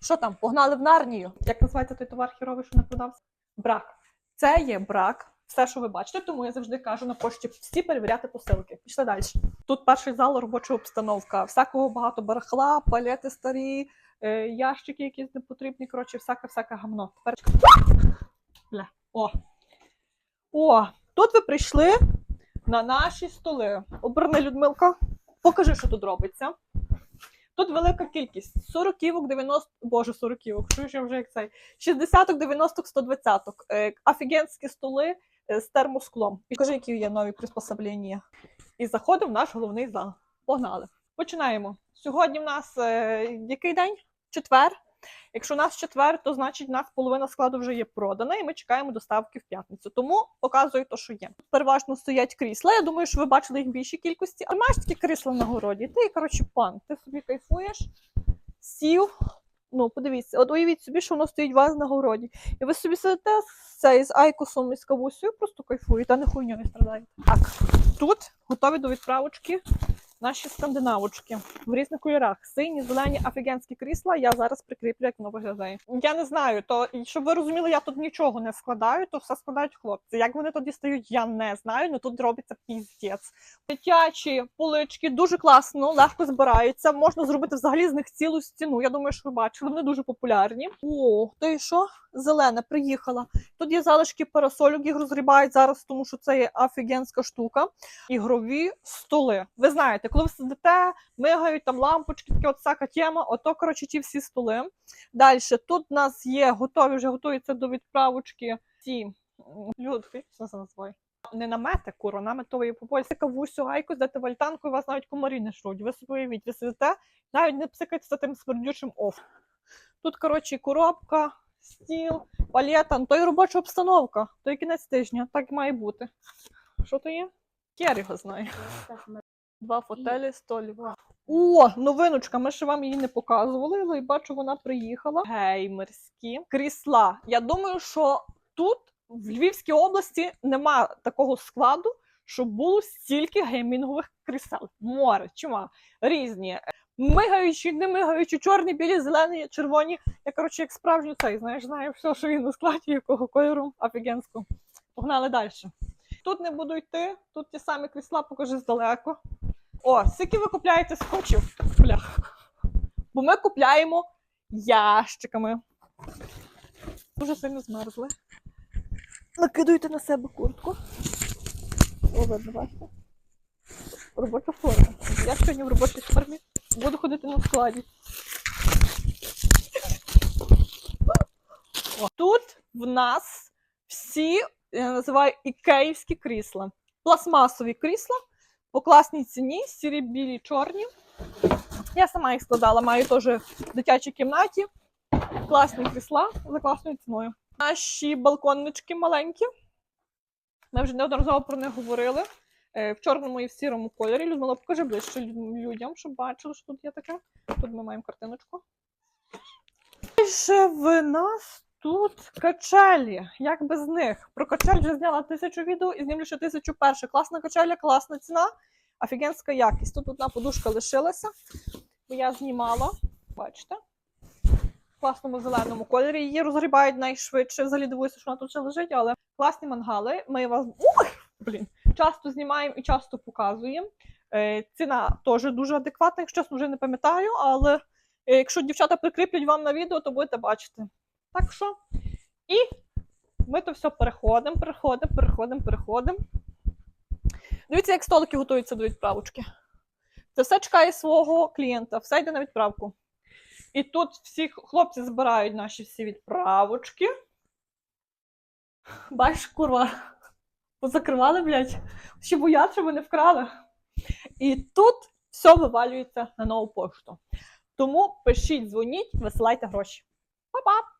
Що там? Погнали в Нарнію. Як називається той товар хіровий, що не продався? Брак. Це є брак. Все, що ви бачите, тому я завжди кажу на пошті всі перевіряти посилки. Пішли далі. Тут перший зал робоча обстановка. Всякого багато барахла, палети старі, е, ящики якісь непотрібні. Коротше, всяке всяке гамно. Тепер Бля. О. О, тут ви прийшли на наші столи. Оберни, Людмилка. Покажи, що тут робиться. Тут велика кількість. 40 ківок, 90, боже, 40 ківок, що ж вже як цей. 60-ок, 90-ок, 120-ок. Е, офігенські столи е, з термосклом. І кажи, які є нові приспособлення. І заходимо в наш головний зал. Погнали. Починаємо. Сьогодні в нас е, який день? Четвер. Якщо нас четвер, то значить у нас половина складу вже є продана, і ми чекаємо доставки в п'ятницю. Тому показую те, що є. Переважно стоять крісла. Я думаю, що ви бачили їх в більшій кількості. А маєш такі крісла на городі. Ти, коротше, пан, ти собі кайфуєш, сів. Ну, подивіться, от уявіть собі, що воно стоїть у вас на городі. І ви собі сидите цей, з айкосом і з кавусею, просто кайфуєте, а не хуйньою страдаєте. Так, тут готові до відправочки наші скандинавочки в різних кольорах. Сині, зелені, офігенські крісла. Я зараз прикріплю, як воно виглядає. Я не знаю, то щоб ви розуміли, я тут нічого не складаю, то все складають хлопці. Як вони тоді стають, я не знаю. але тут робиться піздець. Дитячі полички дуже класно, легко збираються. Можна зробити взагалі з них цілу стіну. Я думаю, що ви бачили, вони дуже популярні. О, то і що? Зелене, приїхала. Тут є залишки парасольок, їх розгрібають зараз, тому що це є офігенська штука. Ігрові столи. Ви знаєте, коли ви сидите, мигають там лампочки, таке от всяка тема. Ото, коротше, ті всі столи. Далі тут у нас є готові, вже готуються до відправочки ці людки, що це називає? Не намети, куро, наметової попольська кавусю гайку, здати в альтанку, і вас навіть комарі не шруть. Ви собі уявіть, ви сидите, навіть не псикаєте тим смердючим оф. Тут, коротше, коробка, стіл, палета, ну то й робоча обстановка, то й кінець тижня, так і має бути. Що то є? Кер його знає. Два фотелі, столів. О, новиночка, ми ще вам її не показували, але бачу, вона приїхала. Геймерські крісла. Я думаю, що тут, в Львівській області, нема такого складу, щоб було стільки геймінгових крісел. Море, чума, різні. Мигаючі, не мигаючі, чорні, білі, зелені, червоні. Я, коротше, як справжній цей, знаєш, знаю все, що є на складі, якого кольору, офігенсько. Погнали далі. Тут не буду йти, тут ті самі крісла, покажи здалеку. О, скільки ви купляєте скотчів? Блях. Бо ми купляємо ящиками. Дуже сильно змерзли. Накидуйте на себе куртку. О, видно, бачите? Робоча форма. Я сьогодні в робочій формі буду ходити на складі. О, Тут в нас всі, я називаю ікеївські крісла. Пластмасові крісла по класній ціні, сірі, білі, чорні. Я сама їх складала, маю теж в дитячій кімнаті. Класні крісла за класною ціною. Наші балконнички маленькі. Ми вже неодноразово про них говорили. Е, В чорному і в сірому кольорі. Людмила, покажи ближче людям, щоб бачили, що тут є таке. Тут ми маємо картиночку. Ще в нас тут качелі. Як без них? Про качель вже зняла тисячу відео і знімлю ще тисячу перше. Класна качеля, класна ціна, офігенська якість. Тут одна подушка лишилася, бо я знімала. Бачите? В класному зеленому кольорі. Її розгрібають найшвидше. Взагалі дивуюся, що вона тут ще лежить, але класні мангали. Ми вас Ой! Блін. часто знімаємо і часто показуємо. Е, ціна теж дуже адекватна, якщо чесно вже не пам'ятаю, але е, якщо дівчата прикріплять вам на відео, то будете бачити. Так що, і ми то все переходимо, переходимо, переходимо, переходимо. Дивіться, як столики готуються до відправочки. Це все чекає свого клієнта, все йде на відправку. І тут всі хлопці збирають наші всі відправочки. Бачиш, курва, позакривали, блядь. Ще бояться, щоб не вкрали. І тут все вивалюється на нову пошту. Тому пишіть, дзвоніть, висилайте гроші. Па-па!